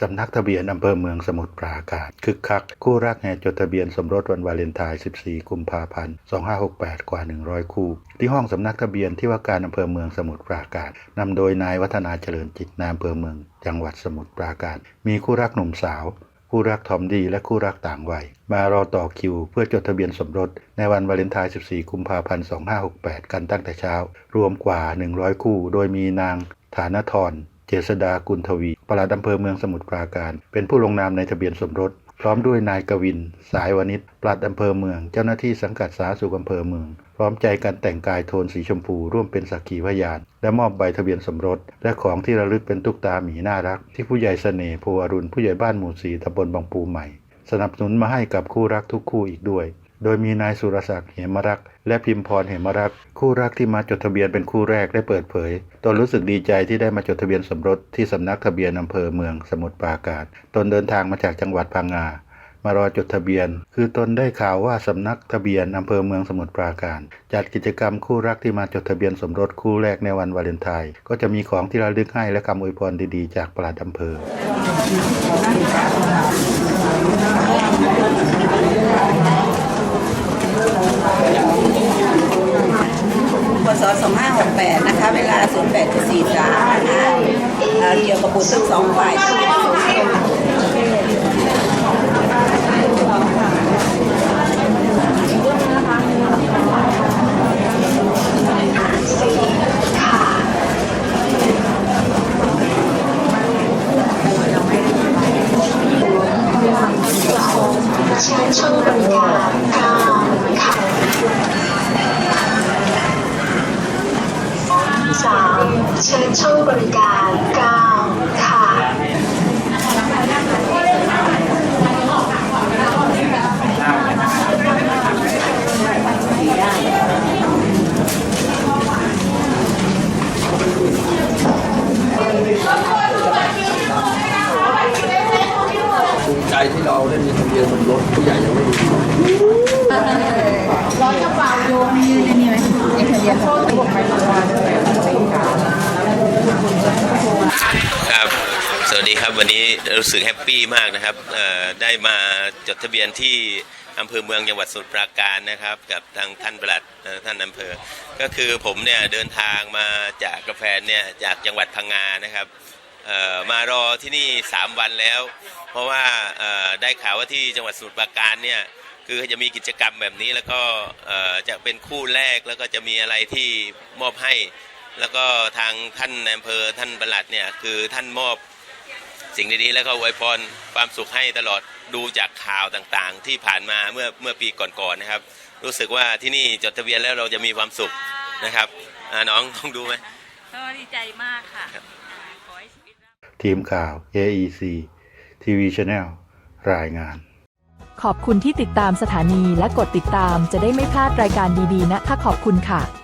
สำนักทะเบียนอำเภอเมืองสมุทรปราการคึกคัก คู่รักแห่จดทะเบียนสมรสวันวาเลนไทน์ 14 กุมภาพันธ์ 2568 กว่า 100 คู่ ที่ห้องสำนักทะเบียนที่ว่าการอำเภอเมืองสมุทรปราการนำโดยนายวัฒนาเจริญจิตนายอำเภอเมือง จังหวัดสมุทรปราการ มีคู่รักหนุ่มสาว คู่รักทอมดีและคู่รักต่างวัย มารอต่อคิว เพื่อจดทะเบียนสมรสในวันวาเลนไทน์ 14 กุมภาพันธ์ 2568 กันตั้งแต่เช้า รวมกว่า 100 คู่ โดยมีนางฐานทร เจษดากุลทวีปลัดอำเภอเมืองสมุทรปราการ เป็นผู้ลงนามในทะเบียนสมรส พร้อมด้วยนายกวิน สายวณิชปลัดอำเภอเมือง เจ้าหน้าที่สังกัดสาธารณสุขอำเภอเมือง พร้อมใจกันแต่งกายโทนสีชมพู ร่วมเป็นสักขีพยาน และมอบใบทะเบียนสมรส และของที่ระลึกเป็นตุ๊กตาหมีน่ารัก ที่ผู้ใหญ่เสน่ห์โพอรุณผู้ใหญ่บ้านหมู่สีตำบลบางปูใหม่ สนับสนุนมาให้กับคู่รักทุกคู่อีกด้วย โดยมีนายสุรศักดิ์เหมรักษ์และพิมพรเหมรักษ์คู่รักที่มาจดทะเบียนเป็นคู่แรกได้เปิดเผยตนรู้สึกดีใจที่ได้มาจดทะเบียนสมรสที่สำนักทะเบียนอำเภอเมืองสมุทรปราการตนเดินทางมาจากจังหวัดพังงามารอจดทะเบียน คือตนได้ข่าวว่าสำนักทะเบียนอำเภอเมืองสมุทรปราการ จัดกิจกรรมคู่รักที่มาจดทะเบียนสมรสคู่แรกในวันวาเลนไทน์ก็จะมีของที่ระลึกให้และคำอวยพรดีๆ จากปลัดอำเภอ พศ 2568 นะคะ เวลา 08.43นะคะเกี่ยวกับบุตรทั้งสองฝ่ายที่เป็นสมร เชิญช่องบริการ 9 ค่ะ ภูมิใจที่เราได้มีทะเบียนสมรสผู้ใหญ่ยังไม่มี ครับ ส วัสดีครับวันนี้รู้สึกแฮปปี้มากนะครับได้มาจดทะเบียนที่อำเภอเมืองจังหวัดสมุทรปราการนะครับกับทางท่านปลัดท่านอำเภอ ก็คือผมเนี่ยเดินทางมาจากกาแฟเนี่ยจากจังหวัดพังงานะครับมารอที่นี่ 3 วันแล้ว เพราะว่าได้ข่าวว่าที่จังหวัดสมุทรปราการเนี่ยคือจะมีกิจกรรมแบบนี้แล้วก็จะเป็นคู่แรกแล้วก็จะมีอะไรที่มอบให้ แล้วก็ทางท่านอำเภอท่านประหลัดเนี่ยคือท่านมอบ สิ่งดีๆ แล้วก็อวยพรความสุขให้ตลอดดูจากข่าวต่างๆ ที่ผ่านมาเมื่อเมื่อปีก่อนๆนะครับ รู้สึกว่าที่นี่จดทะเบียนแล้วเราจะมีความสุขนะครับอ่าน้องลองดูไหมก็ดีใจมากค่ะครับอ่าขอให้ชีวิตทีมข่าว AEC TV Channel รายงาน ขอบคุณที่ติดตามสถานีและกดติดตามจะได้ไม่พลาดรายการดีๆนะคะขอบคุณค่ะ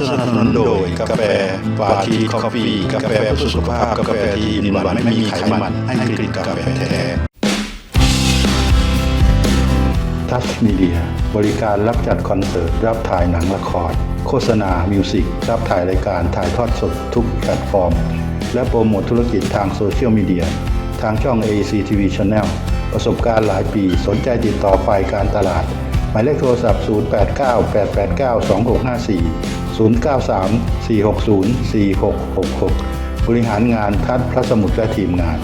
สนับสนุนโดยกาแฟปาทีคอฟฟี่กาแฟเพื่อสุขภาพกาแฟที่อินวันไม่มีไขมันให้กลิ่นกาแฟแท้ทัสมีเดียบริการรับจัดคอนเสิร์ต รับถ่ายหนังละคร โฆษณา มิวสิก รับถ่ายรายการถ่ายทอดสดทุกแพลตฟอร์ม และโปรโมทธุรกิจทางโซเชียลมีเดีย ทางช่อง AC TV Channel ประสบการณ์หลายปีสนใจติดต่อฝ่ายการตลาด หมายเลขโทรศัพท์ 089 889 2654 093 460 4666 บริหารงานทัดพระสมุทรและทีมงาน